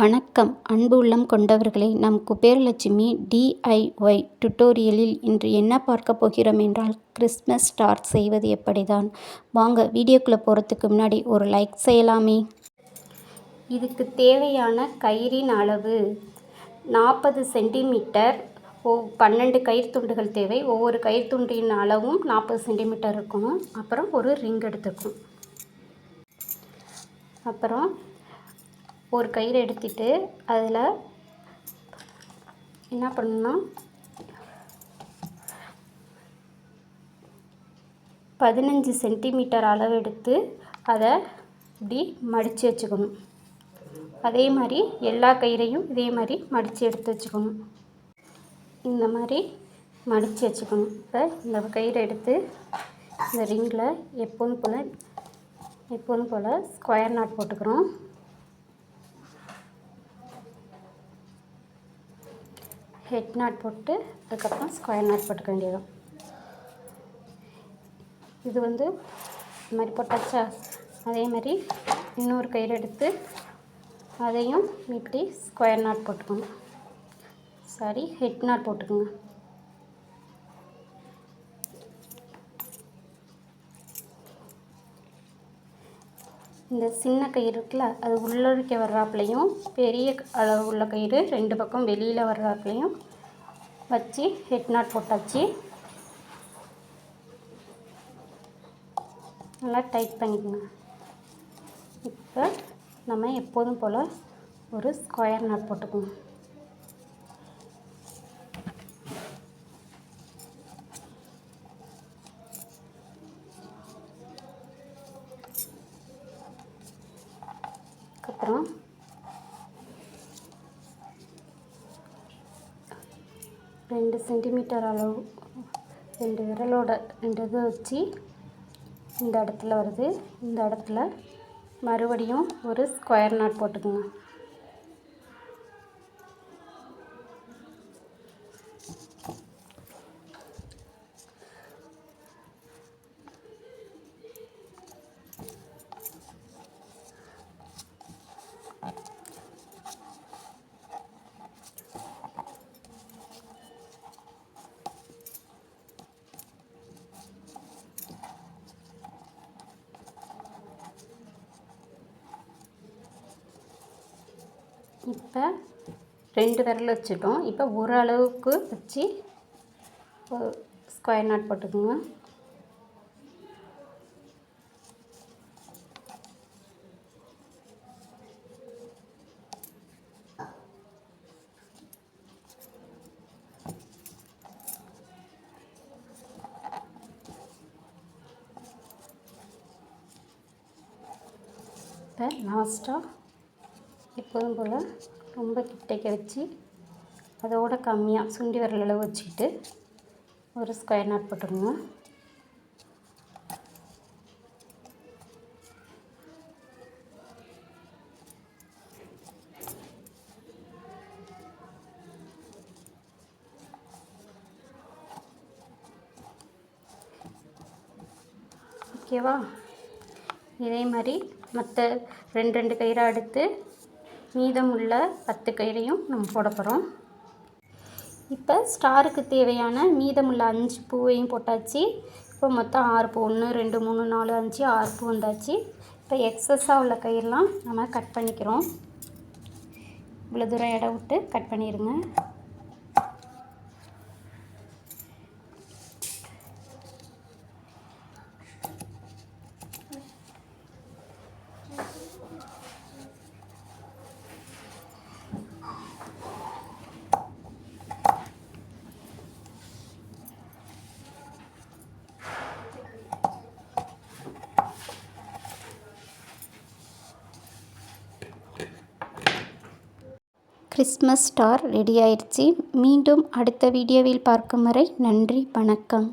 வணக்கம். அன்பு உள்ளம் கொண்டவர்களே நம் குபேரலட்சுமி டிஐஒய் டுட்டோரியலில் இன்று என்ன பார்க்க போகிறோம் என்றால் கிறிஸ்மஸ் ஸ்டார்ட் செய்வது எப்படிதான்? வாங்க வீடியோக்குள்ளே போகிறதுக்கு முன்னாடி ஒரு லைக் செய்யலாமே. இதுக்கு தேவையான கயிறின் அளவு நாற்பது சென்டிமீட்டர். ஓ பன்னெண்டு கயிறு துண்டுகள் தேவை. ஒவ்வொரு கயிறு துண்டின் அளவும் நாற்பது சென்டிமீட்டர் இருக்கணும். அப்புறம் ஒரு ரிங் எடுத்துக்கணும். அப்புறம் ஒரு கயிறு எடுத்துட்டு அதில் என்ன பண்ணணும்னா பதினஞ்சு சென்டிமீட்டர் அளவு எடுத்து அதை இப்படி மடித்து வச்சுக்கணும். அதே மாதிரி எல்லா கயிறையும் இதே மாதிரி மடித்து எடுத்து வச்சுக்கணும். இந்த மாதிரி மடித்து வச்சுக்கணும். இப்போ இந்த கயிறை எடுத்து இந்த ரிங்கில் எப்போதும் போல் எப்போதும் போல் ஸ்கொயர் நாட் போட்டுக்கிறோம். ஹெட் நாட் போட்டு அதுக்கப்புறம் ஸ்கொயர் நாட் போட்டுக்க வேண்டியது இது வந்து இந்த மாதிரி போட்டாச்சா அதே மாதிரி இன்னொரு கயிறு எடுத்து அதையும் இப்படி ஸ்கொயர் நாட் போட்டுக்கணும் சாரி ஹெட் நாட் போட்டுக்கோங்க. இந்த சின்ன கயிறு இருக்குல்ல அது உள்ளிருக்க வர்றாப்புலையும் பெரிய அளவு உள்ள கயிறு ரெண்டு பக்கம் வெளியில் வர்றாப்புலையும் வச்சு ஹெட் நாட் போட்டாச்சு. நல்லா டைட் பண்ணிக்கோங்க. இப்போ நம்ம எப்போதும் போல் ஒரு ஸ்கொயர் நாட் போட்டுக்கோங்க அதுக்கப்புறம் ரெண்டு சென்டிமீட்டர் அளவு ரெண்டு விரலோட ரெண்டு இது வச்சு இந்த இடத்துல வருது. இந்த இடத்துல மறுபடியும் ஒரு ஸ்கொயர் நாட் போட்டுக்கோங்க. இப்போ ரெண்டு விரல் வச்சுட்டோம் இப்போ ஓரளவுக்கு வச்சு ஸ்கொயர் நாட் போட்டுக்கோங்க. இப்போ லாஸ்ட்டாக எப்போதும் போல் ரொம்ப கிட்டக்க வச்சு அதோட கம்மியாக சுண்டி விரல் அளவு வச்சுக்கிட்டு ஒரு ஸ்கொயர் நாட் போட்டுருங்க ஓகேவா? இதே மாதிரி மற்ற ரெண்டு ரெண்டு கயிறாக எடுத்து மீதம் உள்ள பத்து கயிறையும் நம்ம போட போகிறோம் இப்போ ஸ்டாருக்கு தேவையான மீதமுள்ள அஞ்சு பூவையும் போட்டாச்சு. இப்போ மொத்தம் ஆறு பூ ஒன்று ரெண்டு மூணு நாலு அஞ்சு ஆறு பூ வந்தாச்சு. இப்போ எக்ஸஸாக உள்ள கயிறுலாம் நம்ம கட் பண்ணிக்கிறோம். இவ்வளோ தூரம் இடம் விட்டு கட் பண்ணிடுங்க கிறிஸ்மஸ் ஸ்டார் ரெடி ஆயிடுச்சு மீண்டும் அடுத்த வீடியோவில் பார்க்கும் வரை நன்றி வணக்கம்.